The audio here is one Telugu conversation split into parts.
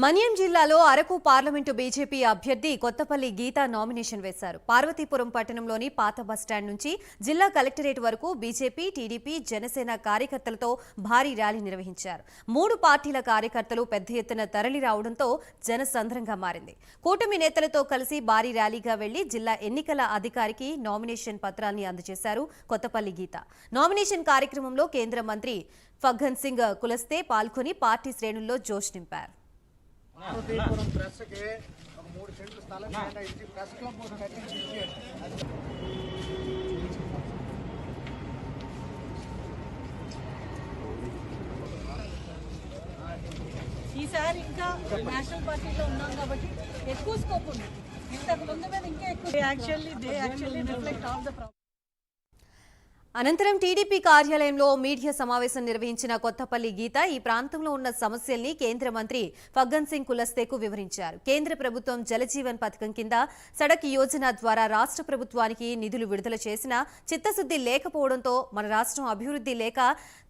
మన్యం జిల్లాలో అరకు పార్లమెంటు బీజేపీ అభ్యర్థి కొత్తపల్లి గీత నామినేషన్ వేశారు. పార్వతీపురం పట్టణంలోని పాత బస్టాండ్ నుంచి జిల్లా కలెక్టరేట్ వరకు బీజేపీ టీడీపీ జనసేన కార్యకర్తలతో భారీ ర్యాలీ నిర్వహించారు. మూడు పార్టీల కార్యకర్తలు పెద్ద ఎత్తున తరలి రావడంతో జనసంద్రంగా మారింది. కూటమి నేతలతో కలిసి భారీ ర్యాలీగా వెళ్ళి జిల్లా ఎన్నికల అధికారికి నామినేషన్ పత్రాన్ని అందజేశారు కొత్తపల్లి గీత. నామినేషన్ కార్యక్రమంలో కేంద్ర మంత్రి ఫగ్గన్ సింగ్ కులస్తే పాల్గొని పార్టీ శ్రేణుల్లో జోష్ నింపారు. పార్వతీపురం ప్రెస్కి ఒక మూడు సెంట్లు స్థలం ఏమైనా ఇచ్చి ప్రెస్ క్లబ్ ఒకటి కట్టించి ఇచ్చేయండి. ఈసారి ఇంకా నేషనల్ పార్టీలో ఉన్నాం కాబట్టి ఎక్కువ స్కోప్ ఉంది ఇంతకు ముందు మీద ఇంకా ఎక్కువ actually they actually reflect all the problem అనంతరం టీడీపీ కార్యాలయంలో మీడియా సమావేశం నిర్వహించిన కొత్తపల్లి గీత ఈ ప్రాంతంలో ఉన్న సమస్యల్ని కేంద్ర మంత్రి ఫగ్గన్ సింగ్ కులస్తేకు వివరించారు. కేంద్ర ప్రభుత్వం జలజీవన్ పథకం కింద సడక్ యోజన ద్వారా రాష్ట్ర ప్రభుత్వానికి నిధులు విడుదల చేసినా చిత్తశుద్ధి లేకపోవడంతో మన రాష్ట్రం అభివృద్ధి లేక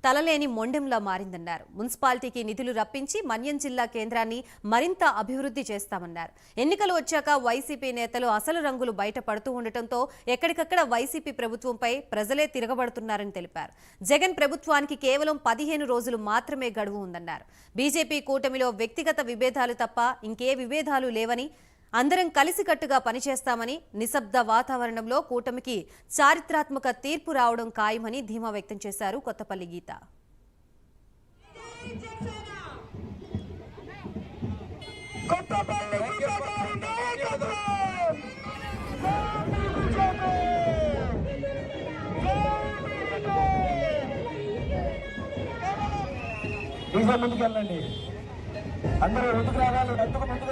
తలలేని మొండెంలా మారిందన్నారు. మున్సిపాలిటీకి నిధులు రప్పించి మన్యం జిల్లా కేంద్రాన్ని మరింత అభివృద్ధి చేస్తామన్నారు. ఎన్నికలు వచ్చాక వైసీపీ నేతలు అసలు రంగులు బయటపడుతూ ఉండటంతో ఎక్కడికక్కడ వైసీపీ ప్రభుత్వంపై ప్రజలే తిరగ తిరగబడుతున్నారని తెలిపారు. జగన్ ప్రభుత్వానికి కేవలం పదిహేను రోజులు మాత్రమే గడువు ఉందన్నారు. బీజేపీ కూటమిలో వ్యక్తిగత విభేదాలు తప్ప ఇంకే విభేదాలు లేవని అందరం కలిసికట్టుగా పనిచేస్తామని నిశ్శబ్ద వాతావరణంలో కూటమికి చారిత్రాత్మక తీర్పు రావడం ఖాయమని ధీమా వ్యక్తం చేశారు కొత్తపల్లి గీత. కొత్తపల్లి ఇంకా ముందుకెళ్ళండి. అందరూ ముందుకు రావాలి ఎందుకు ముందుకు